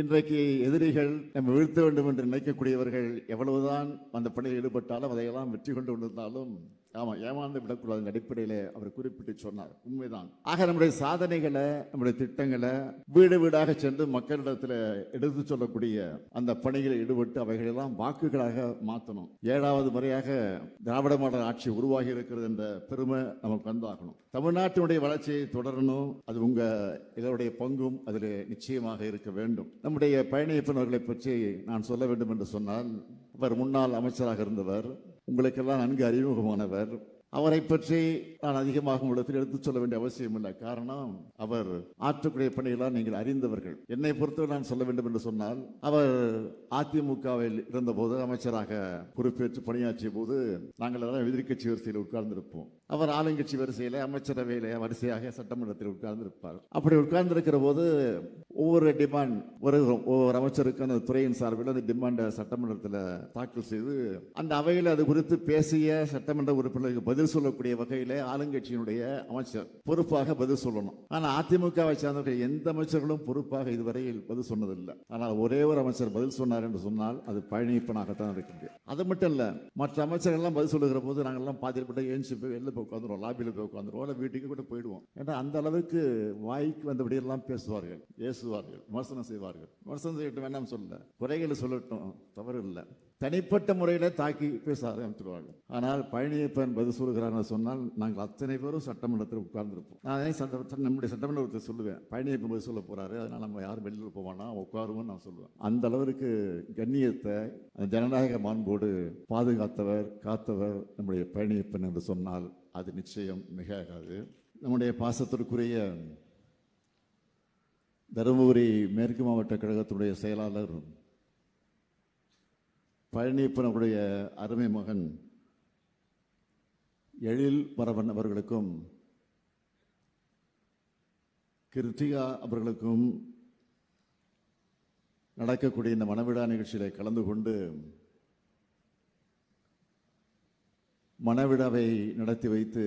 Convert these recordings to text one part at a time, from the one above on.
இன்றைக்கு எதிரிகள் நம்ம வீழ்த்த வேண்டும் என்று நினைக்கக்கூடியவர்கள் எவ்வளவுதான் அந்த பணியில் ஈடுபட்டாலும் அதையெல்லாம் வெற்றி கொண்டு வந்திருந்தாலும் ஆமாம் ஏமாந்து விடக்கூடாது அடிப்படையில் அவர் குறிப்பிட்டு சொன்னார். உண்மைதான். ஆக நம்முடைய சாதனைகளை நம்முடைய திட்டங்களை வீடு வீடாக சென்று மக்களிடத்தில் எடுத்து சொல்லக்கூடிய அந்த பணிகளில் ஈடுபட்டு அவைகளெல்லாம் வாக்குகளாக மாற்றணும் ஏழாவது முறையாக திராவிட மாடல் ஆட்சி உருவாகி இருக்கிறது என்ற பெருமை நமக்கு வந்தாகணும். தமிழ்நாட்டினுடைய வளர்ச்சியை தொடரணும். அது உங்க இதனுடைய பங்கும் அதில் நிச்சயமாக இருக்க வேண்டும். நம்முடைய பயணியப்பனர்களை பற்றி நான் சொல்ல வேண்டும் என்று சொன்னால் அவர் முன்னாள் அமைச்சராக இருந்தவர் உங்களுக்கெல்லாம் நன்கு அறிமுகமானவர். அவரை பற்றி நான் அதிகமாக உங்களிடத்தில் எடுத்துச் சொல்ல வேண்டிய அவசியம் இல்லை. காரணம் அவர் ஆற்றக்கூடிய பணிகளால் நீங்கள் அறிந்தவர்கள். என்னை பொறுத்தவரை நான் சொல்ல வேண்டும் என்று சொன்னால் அவர் அதிமுகவில் இருந்தபோது அமைச்சராக பொறுப்பேற்று பணியாற்றிய போது நாங்கள் எல்லாம் எதிர்க்கட்சி வரிசையில் உட்கார்ந்திருப்போம். அவர் ஆளுங்கட்சி வரிசையில் அமைச்சரவையில் வரிசையாக சட்டமன்றத்தில் உட்கார்ந்திருப்பார். அப்படி உட்கார்ந்திருக்கிற போது ஒவ்வொரு டிமாண்ட் வருகிறோம் ஒவ்வொரு அமைச்சருக்கான அந்த துறையின் சார்பில் அந்த டிமாண்டை சட்டமன்றத்தில் தாக்கல் செய்து அந்த அவையில் அது குறித்து பேசிய சட்டமன்ற உறுப்பினருக்கு பதில் சொல்லக்கூடிய வகையில் ஆளுங்கட்சியினுடைய அமைச்சர் பொறுப்பாக பதில் சொல்லணும். ஆனால் அதிமுகவை சார்ந்தவர்கள் எந்த அமைச்சர்களும் பொறுப்பாக இதுவரையில் பதில் சொன்னதில்லை. ஆனால் ஒரே ஒரு அமைச்சர் பதில் சொன்னார் என்று சொன்னால் அது பழனிப்பனாகத்தான் இருக்கிறது அது மட்டும் இல்லை மற்ற அமைச்சர்கள்லாம் பதில் சொல்லுகிற போது நாங்கள் எல்லாம் பாதிக்கப்பட்ட ஏஞ்சி போய் வெளில போய் உட்காந்துருவோம் லாபியில் போய் உட்காந்துருவோம் இல்லை வீட்டுக்கு கூட போயிடுவோம். ஏன்னா அந்த அளவுக்கு வாய்க்கு வந்தபடி எல்லாம் பேசுவார்கள் ஏசுவார்கள் விமர்சனம் செய்வார்கள். விமர்சனம் செய்யட்டும் வேண்டாம் சொல்ல குறைகளை சொல்லட்டும் தவறு இல்லை. தனிப்பட்ட முறையில் தாக்கி பேச ஆரம்பித்துருவார்கள் ஆனால் பழனியப்பன் பதில் சொல்கிறான்னு சொன்னால் நாங்கள் அத்தனை பேரும் சட்டமன்றத்தில் உட்கார்ந்துருப்போம். நான் அதே சட்ட நம்முடைய சட்டமன்றத்தை சொல்லுவேன் பழனியப்பன் பதில் சொல்ல போகிறாரு அதனால் நம்ம யாரும் வெளியில் போவானா உட்காருவோம்னு நான் சொல்லுவேன். அந்த அளவிற்கு கண்ணியத்தை ஜனநாயக மாண்போடு பாதுகாத்தவர் காத்தவர் நம்முடைய பழனியப்பன் என்று சொன்னால் அது நிச்சயம் மிகாது நம்முடைய பாசத்திற்குரிய தருமபுரி மேற்கு மாவட்ட கழகத்துடைய செயலாளர் பழனியப்பனவருடைய அருமை மகன் எழில் பரவன் அவர்களுக்கும் கிருத்திகா அவர்களுக்கும் நடக்கக்கூடிய இந்த மனவிழா நிகழ்ச்சியில் கலந்து கொண்டு மணவிழாவை நடத்தி வைத்து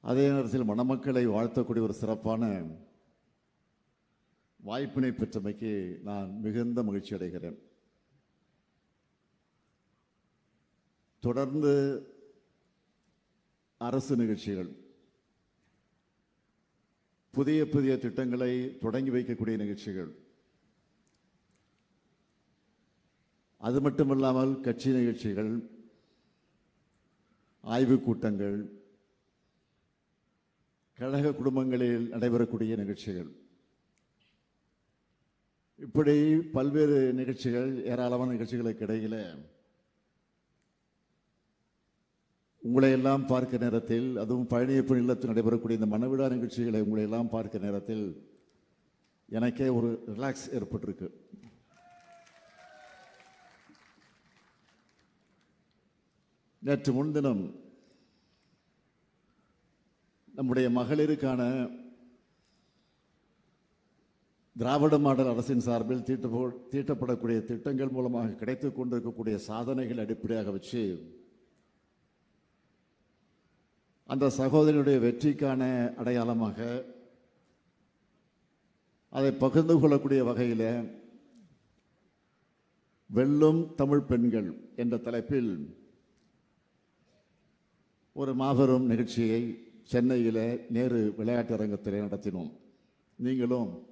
அதே நேரத்தில் மணமக்களை வாழ்த்தக்கூடிய ஒரு சிறப்பான வாய்ப்பினை பெற்றமைக்கு நான் மிகுந்த மகிழ்ச்சி அடைகிறேன். தொடர்ந்து அரசு நிகழ்ச்சிகள் புதிய புதிய திட்டங்களை தொடங்கி வைக்கக்கூடிய நிகழ்ச்சிகள் அது மட்டும் இல்லாமல் கட்சி நிகழ்ச்சிகள் ஆய்வுக் கூட்டங்கள் கழக குடும்பங்களில் நடைபெறக்கூடிய நிகழ்ச்சிகள். இப்படி பல்வேறு நிகழ்ச்சிகள் ஏராளமான நிகழ்ச்சிகளுக்கு இடையில் உங்களை எல்லாம் பார்க்க நேரத்தில் அதுவும் பழனியப்பன் இல்லத்தில் நடைபெறக்கூடிய இந்த மனவிழா நிகழ்ச்சிகளை உங்களை எல்லாம் பார்க்க நேரத்தில் எனக்கே ஒரு ரிலாக்ஸ் ஏற்பட்டிருக்கு. நேற்று முன்தினம் நம்முடைய மகளிருக்கான திராவிட மாடல் அரசின் சார்பில் தீட்டப்போ தீட்டப்படக்கூடிய திட்டங்கள் மூலமாக கிடைத்துக் கொண்டிருக்கக்கூடிய சாதனைகள் அடிப்படையாக வச்சு அந்த சகோதரியுடைய வெற்றிக்கான அடையாளமாக அதை பகிர்ந்து கொள்ளக்கூடிய வகையில் வெல்லும் தமிழ் பெண்கள் என்ற தலைப்பில் ஒரு மாபெரும் நிகழ்ச்சியை சென்னையில் நேரு விளையாட்டு அரங்கத்தில் நடத்தினோம். நீங்களும்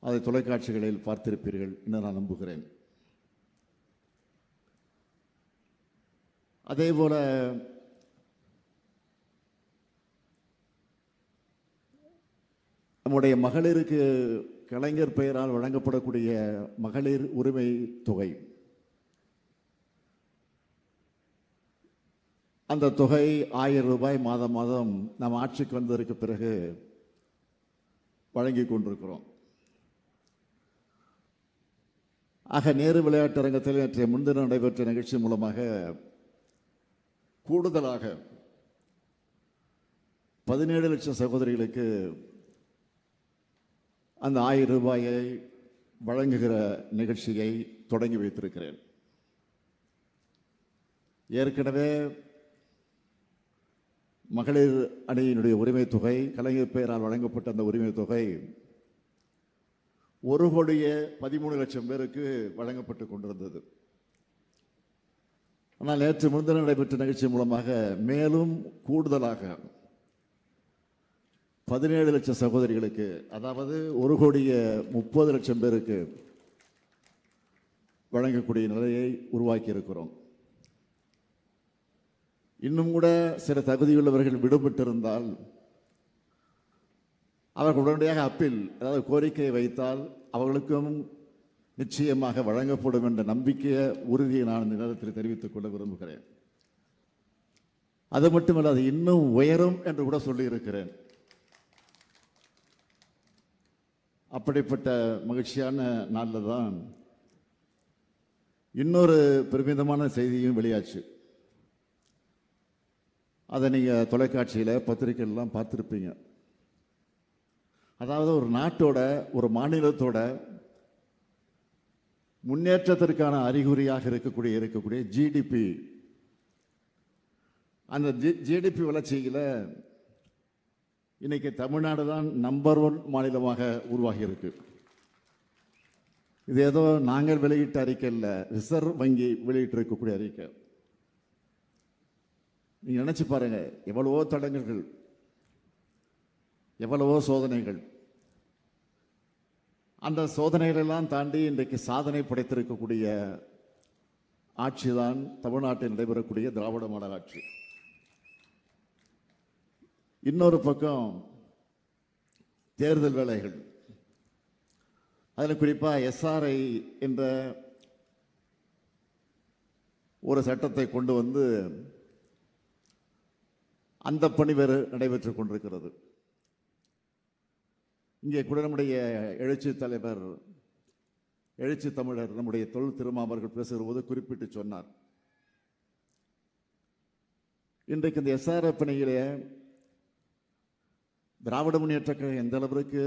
அதை தொலைக்காட்சிகளில் பார்த்திருப்பீர்கள் என்று நான் நம்புகிறேன். அதே போல் நம்முடைய மகளிருக்கு கலைஞர் பெயரால் வழங்கப்படக்கூடிய மகளிர் உரிமை தொகை அந்த தொகை ஆயிரம் ரூபாய் மாதம் மாதம் நம்ம ஆட்சிக்கு வந்ததற்கு பிறகு வழங்கி கொண்டிருக்கிறோம். ஆக நேரு விளையாட்டு அரங்கத்தில் நேற்றைய முன்தினம் நடைபெற்ற நிகழ்ச்சி மூலமாக கூடுதலாக பதினேழு லட்சம் சகோதரிகளுக்கு அந்த ஆயிரம் ரூபாயை வழங்குகிற நிகழ்ச்சியை தொடங்கி வைத்திருக்கிறேன். ஏற்கனவே மகளிர் அணியினுடைய உரிமை தொகை கலைஞர் பெயரால் வழங்கப்பட்ட அந்த உரிமை தொகை ஒரு கோடியே பதிமூணு லட்சம் பேருக்கு வழங்கப்பட்டு கொண்டிருந்தது. ஆனால் நேற்று முன்தினம் நடைபெற்ற நிகழ்ச்சி மூலமாக மேலும் கூடுதலாக பதினேழு லட்சம் சகோதரிகளுக்கு அதாவது ஒரு கோடிய முப்பது லட்சம் பேருக்கு வழங்கக்கூடிய நிலையை உருவாக்கி இருக்கிறோம் இன்னும் கூட சில தகுதியுள்ளவர்கள் விடுபட்டிருந்தால் அவர்கள் உடனடியாக அப்பீல் அதாவது கோரிக்கை வைத்தால் அவர்களுக்கும் நிச்சயமாக வழங்கப்படும் என்ற நம்பிக்கைய உறுதியை நான் இந்த நேரத்தில் தெரிவித்துக் கொள்ள விரும்புகிறேன். அது மட்டுமல்ல அது இன்னும் உயரும் என்று கூட சொல்லியிருக்கிறேன். அப்படிப்பட்ட மகிழ்ச்சியான நாளில் தான் இன்னொரு பெருமிதமான செய்தியும் வெளியாச்சு. அதை நீங்கள் தொலைக்காட்சியில் பத்திரிகைலாம் பார்த்துருப்பீங்க. அதாவது ஒரு நாட்டோட ஒரு மாநிலத்தோட முன்னேற்றத்திற்கான அறிகுறியாக இருக்கக்கூடிய இருக்கக்கூடிய ஜிடிபி அந்த ஜி ஜிடிபி வளர்ச்சியில் இன்றைக்கி தமிழ்நாடு தான் நம்பர் ஒன் மாநிலமாக உருவாகி இருக்கு இது ஏதோ நாங்கள் வெளியிட்ட அறிக்கை இல்லை ரிசர்வ் வங்கி வெளியிட்டு இருக்கக்கூடிய அறிக்கை. நீங்க நினைச்சு பாருங்க எவ்வளவோ தடங்கல்கள் எவ்வளவோ சோதனைகள். அந்த சோதனைகளெல்லாம் தாண்டி இன்றைக்கு சாதனை படைத்திருக்கக்கூடிய ஆட்சி தான் தமிழ்நாட்டில் நடைபெறக்கூடிய திராவிட மாடல் ஆட்சி. இன்னொரு பக்கம் தேர்தல் வேலைகள். அதில் குறிப்பாக எஸ்ஆர்ஐ என்ற ஒரு சட்டத்தை கொண்டு வந்து அந்த பணி வேறு நடைபெற்றுக் கொண்டிருக்கிறது. இங்கே கூட நம்முடைய எழுச்சி தலைவர் எழுச்சி தமிழர் நம்முடைய தொழில் திருமாவர்கள் பேசுகிற போது குறிப்பிட்டு சொன்னார். இன்றைக்கு இந்த எஸ்ஆர்எஃப் பணியிலே திராவிட முன்னேற்ற கழகம் எந்த அளவிற்கு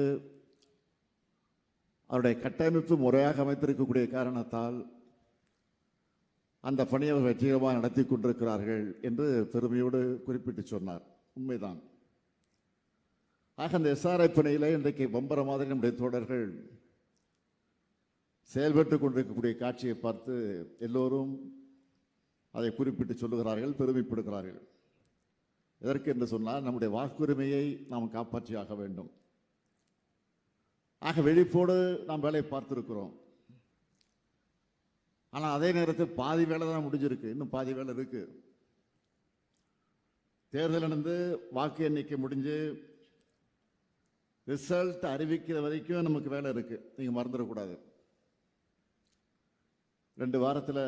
அவருடைய கட்டமைப்பு முறையாக அமைத்திருக்கக்கூடிய காரணத்தால் அந்த பணியை வெற்றிகரமாக நடத்தி கொண்டிருக்கிறார்கள் என்று பெருமையோடு குறிப்பிட்டு சொன்னார். உண்மைதான். ஆக அந்த எஸ்ஆர்ஐ பணியில் இன்றைக்கு பம்பர மாதிரி நம்முடைய தோழர்கள் செயல்பட்டு கொண்டிருக்கக்கூடிய காட்சியை பார்த்து எல்லோரும் அதை குறிப்பிட்டு சொல்லுகிறார்கள் பெருமைப்படுகிறார்கள். எதற்கு என்று சொன்னால் நம்முடைய வாக்குரிமையை நாம் காப்பாற்றியாக வேண்டும். ஆக வெளிப்போடு நாம் வேலையை பார்த்திருக்கிறோம். ஆனால் அதே நேரத்தில் பாதி வேலை தான் முடிஞ்சிருக்கு. இன்னும் பாதி வேலை இருக்குது தேர்தல் நடந்து வாக்கு எண்ணிக்கை முடிஞ்சு ரிசல்ட் அறிவிக்கிற வரைக்கும் நமக்கு வேலை இருக்குது நீங்கள் மறந்துடக்கூடாது. ரெண்டு வாரத்தில்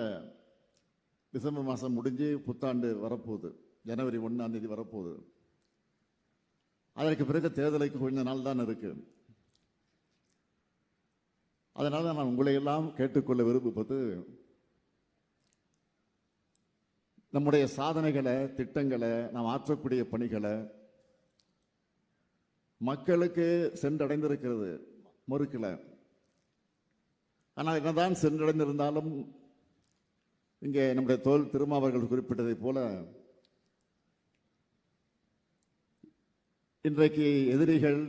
டிசம்பர் மாதம் முடிஞ்சு புத்தாண்டு வரப்போகுது. ஜனவரி ஒன்றாம் தேதி வரப்போகுது. அதற்கு பிறகு தேர்தலுக்கு கொஞ்ச நாள் தான் இருக்குது அதனால் நான் உங்களை எல்லாம் கேட்டுக்கொள்ள விரும்புவது நம்முடைய சாதனைகளை திட்டங்களை நாம் ஆற்றக்கூடிய பணிகளை மக்களுக்கு சென்றடைந்திருக்கிறது மறுக்கல. ஆனால் என்னதான் சென்றடைந்திருந்தாலும் இங்கே நம்முடைய தோல் திருமாவர்கள் குறிப்பிட்டதைப் போல இன்றைக்கு எதிரிகள்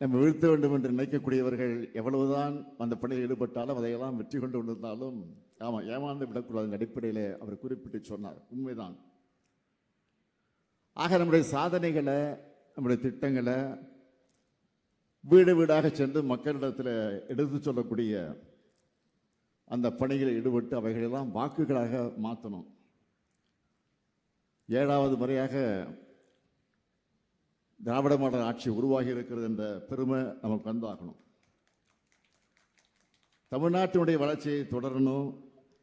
நம்ம வீழ்த்த வேண்டும் என்று நினைக்கக்கூடியவர்கள் எவ்வளவுதான் அந்த பணியில் ஈடுபட்டாலும் அதையெல்லாம் வெற்றி கொண்டு கொண்டிருந்தாலும் ஆமாம் ஏமாந்து விடக்கூடாது அடிப்படையில் அவர் குறிப்பிட்டு சொன்னார். உண்மைதான். ஆக நம்முடைய சாதனைகளை நம்முடைய திட்டங்களை வீடு வீடாக சென்று மக்களிடத்தில் எடுத்து சொல்லக்கூடிய அந்த பணியில் ஈடுபட்டு அவைகளெல்லாம் வாக்குகளாக மாற்றணும் ஏழாவது முறையாக திராவிட மாடல் ஆட்சி உருவாகி இருக்கிறது என்ற பெருமை நமக்கு வந்தாகணும் தமிழ்நாட்டினுடைய வளர்ச்சியை தொடரணும்.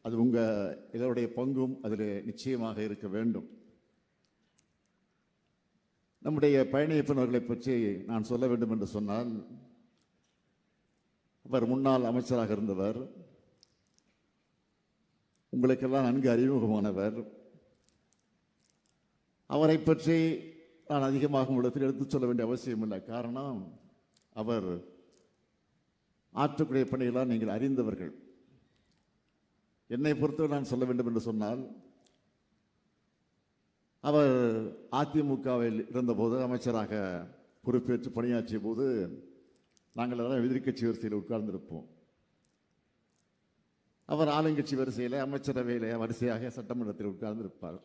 அது உங்கள் எங்களுடைய பங்கும் அதில் நிச்சயமாக இருக்க வேண்டும். நம்முடைய பயணியப்பனர்களை பற்றி நான் சொல்ல வேண்டும் என்று சொன்னால் அவர் முன்னாள் அமைச்சராக இருந்தவர் உங்களுக்கெல்லாம் நன்கு அறிமுகமானவர். அவரை பற்றி நான் அதிகமாக உங்களிடத்தில் எடுத்துச் சொல்ல வேண்டிய அவசியம் இல்லை காரணம் அவர் ஆற்றக்கூடிய பணிகளால் நீங்கள் அறிந்தவர்கள். என்னை பொறுத்தவரை நான் சொல்ல வேண்டும் என்று சொன்னால் அவர் அதிமுகவில் இருந்தபோது அமைச்சராக பொறுப்பேற்று பணியாற்றிய போது நாங்கள் எல்லாம் எதிர்க்கட்சி வரிசையில் உட்கார்ந்திருப்போம். அவர் ஆளுங்கட்சி வரிசையில் அமைச்சரவையில் வரிசையாக சட்டமன்றத்தில் உட்கார்ந்திருப்பார்.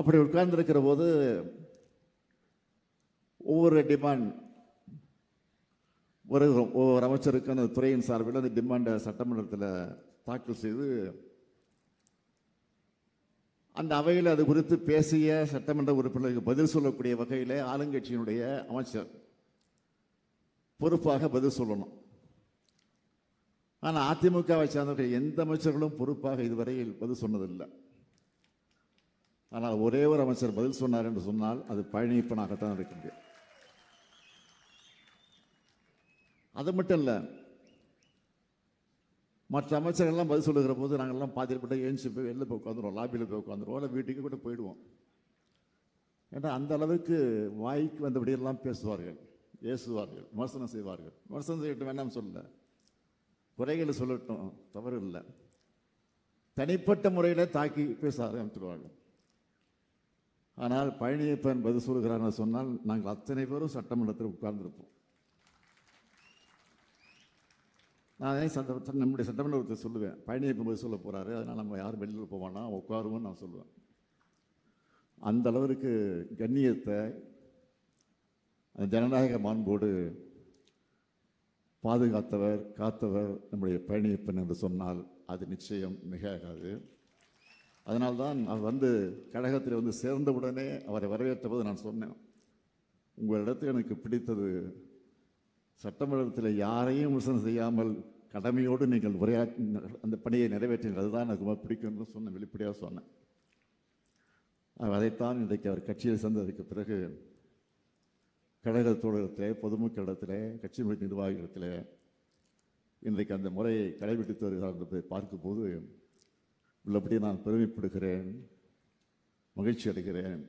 அப்படி உட்கார்ந்துருக்கிற போது ஒவ்வொரு டிமாண்ட் ஒரு ஒவ்வொரு அமைச்சருக்கு அந்த துறையின் சார்பில் அந்த டிமாண்டை சட்டமன்றத்தில் தாக்கல் செய்து அந்த அவையில் அது குறித்து பேசிய சட்டமன்ற உறுப்பினருக்கு பதில் சொல்லக்கூடிய வகையில் ஆளுங்கட்சியினுடைய அமைச்சர் பொறுப்பாக பதில் சொல்லணும். ஆனால் அதிமுகவை சார்ந்தவர்கள் எந்த அமைச்சர்களும் பொறுப்பாக இதுவரையில் பதில் சொன்னதில்லை. ஆனால் ஒரே ஒரு அமைச்சர் பதில் சொன்னார் என்று சொன்னால் அது பழனியப்பனாகத்தான் இருக்க முடியும். அது மட்டும் இல்லை மற்ற அமைச்சர்கள்லாம் பதில் சொல்லுகிற போது நாங்கள்லாம் பாதிரிப்பட்ட ஏஞ்சி போய் வெளில போய் உட்காந்துருவோம் லாபியில் போய் உட்காந்துருவோம் இல்லை வீட்டுக்கு கூட போயிடுவோம். ஏன்னா அந்த அளவுக்கு வாய்க்கு வந்தபடியெல்லாம் பேசுவார்கள் ஏசுவார்கள் விமர்சனம் செய்வார்கள். விமர்சனம் செய்யட்டும் வேண்டாம் சொல்ல குறைகளை சொல்லட்டும் தவறு இல்லை. தனிப்பட்ட முறையில் தாக்கி பேச ஆரம்பித்துடுவார்கள். ஆனால் பழனியப்பன் பதில் சொல்கிறார்னு சொன்னால் நாங்கள் அத்தனை பேரும் சட்டமன்றத்தில் உட்கார்ந்துருப்போம். நான் அதே சட்ட நம்முடைய சட்டமன்றத்தை சொல்லுவேன்? பழனியப்பன் பதில் சொல்ல போகிறாரு அதனால் நம்ம யாரும் வெளியில் போவானா உட்காருவோம்னு நான் சொல்லுவேன். அந்த அளவிற்கு கண்ணியத்தை அந்த ஜனநாயக மாண்போடு பாதுகாத்தவர் காத்தவர் நம்முடைய பழனியப்பன் என்று சொன்னால் அது நிச்சயம் மிகாது அதனால்தான் அவர் வந்து கழகத்தில் வந்து சேர்ந்தவுடனே அவரை வரவேற்றபோது நான் சொன்னேன் உங்களிடத்தில் எனக்கு பிடித்தது சட்டமன்றத்தில் யாரையும் விமர்சனம் செய்யாமல் கடமையோடு நீங்கள் உரையா அந்த பணியை நிறைவேற்றினது அதுதான் எனக்கு ரொம்ப பிடிக்கும்னு சொன்னேன் வெளிப்படையாக சொன்னேன். அதைத்தான் இன்றைக்கு அவர் கட்சியில் சேர்ந்ததுக்கு பிறகு கழக தோழகத்திலே பொதுமக்களிடத்திலே கட்சி நிர்வாகிகளிடத்திலே இன்றைக்கு அந்த முறையை கடைபிடித்து வருகிறார் என்பதை பார்க்கும்போது உள்ளபடி நான் பெருமைப்படுகிறேன் மகிழ்ச்சி அடைகிறேன்.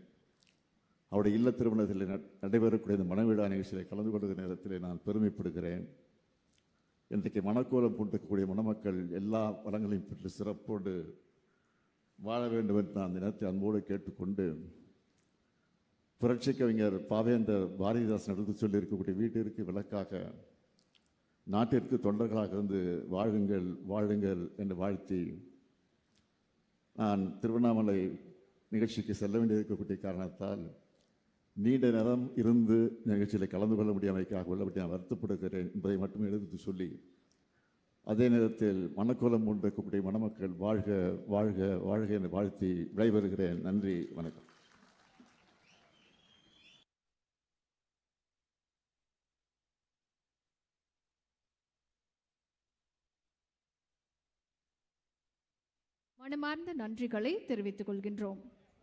அவருடைய இல்ல திருமணத்தில் ந- நடைபெறக்கூடிய இந்த மனவிழா நிகழ்ச்சியில் கலந்து கொள்கிற நேரத்தில் நான் பெருமைப்படுகிறேன். இன்றைக்கு மனக்கோலம் கொண்டிருக்கக்கூடிய மணமக்கள் எல்லா வளங்களையும் பெற்று சிறப்போடு வாழ வேண்டும் என்று நான் அந்த நேரத்தை அன்போடு கேட்டுக்கொண்டு புரட்சி கவிஞர் பாவேந்தர் பாரதிதாசன் எடுத்து சொல்லி இருக்கக்கூடிய வீட்டிற்கு விளக்காக நாட்டிற்கு தொண்டர்களாக இருந்து வாழுங்கள் வாழுங்கள் என்று வாழ்த்தி நான் திருவண்ணாமலை நிகழ்ச்சிக்கு செல்ல வேண்டியிருக்கக்கூடிய காரணத்தால் நீண்ட நேரம் இருந்து நிகழ்ச்சியில் கலந்து கொள்ள முடியாமைக்காக உள்ளபடி நான் வருத்தப்படுகிறேன் என்பதை மட்டும் எடுத்து சொல்லி அதே நேரத்தில் மனக்கோலம் கொண்டிருக்கக்கூடிய மணமக்கள் வாழ்க வாழ்க வாழ்க என்று வாழ்த்தி விடைபெறுகிறேன். நன்றி வணக்கம். மனமார்ந்த நன்றிகளை தெரிவித்துக் கொள்கின்றோம்.